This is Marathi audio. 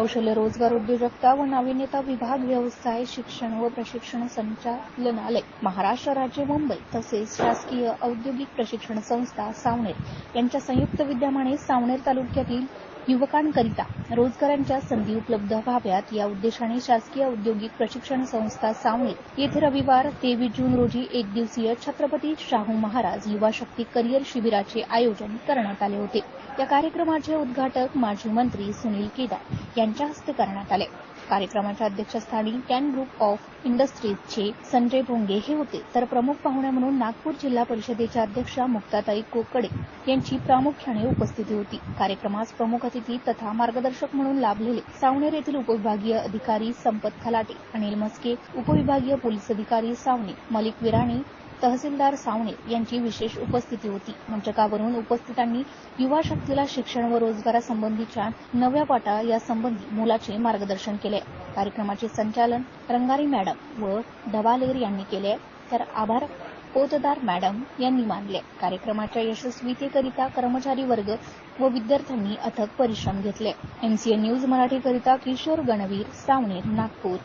कौशल्य रोजगार उद्योजकता व नाविन्यता विभाग व्यवसाय शिक्षण व प्रशिक्षण संचालनालय महाराष्ट्र राज्य मुंबई तसेच शासकीय औद्योगिक प्रशिक्षण संस्था सावनेर यांच्या संयुक्त विद्यमाने सावनेर तालुक्यातील युवकांकरिता रोजगारांच्या संधी उपलब्ध व्हाव्यात या उद्देशाने शासकीय औद्योगिक प्रशिक्षण संस्था सावणे येथे रविवार तेवीस जून रोजी एक दिवसीय छत्रपती शाहू महाराज युवा शक्ती करिअर शिबिराचे आयोजन करण्यात आले होते. या कार्यक्रमाचे उद्घाटक माजी मंत्री सुनील केदार यांच्या हस्ते करण्यात आले. कार्यक्रमाच्या अध्यक्षस्थानी कॅन ग्रुप ऑफ इंडस्ट्रीजचे संजय भोंगे हे होते. तर प्रमुख पाहुण्या म्हणून नागपूर जिल्हा परिषदेच्या अध्यक्षा मुक्ताताई कोकडे यांची प्रामुख्याने उपस्थिती होती. कार्यक्रमास प्रमुख अतिथी तथा मार्गदर्शक म्हणून लाभलेले सावनेर येथील उपविभागीय अधिकारी संपत खलाटे अनिल मस्के उपविभागीय पोलीस अधिकारी सावने मलिक विराणी तहसीलदार सावणे यांची विशेष उपस्थिती होती. मंचकावरून उपस्थितांनी युवा शक्तीला शिक्षण व रोजगारासंबंधीच्या नव्या पाटा यासंबंधी मोलाचे मार्गदर्शन केले. कार्यक्रमाचे संचालन रंगारी मॅडम व डबालेर यांनी केले. तर आभार पोतदार मॅडम यांनी मानले. कार्यक्रमाच्या यशस्वीतेकरिता कर्मचारी वर्ग व विद्यार्थ्यांनी अथक परिश्रम घेतले. एमसीए न्यूज मराठीकरिता किशोर गणवीर सावनेर नागपूर.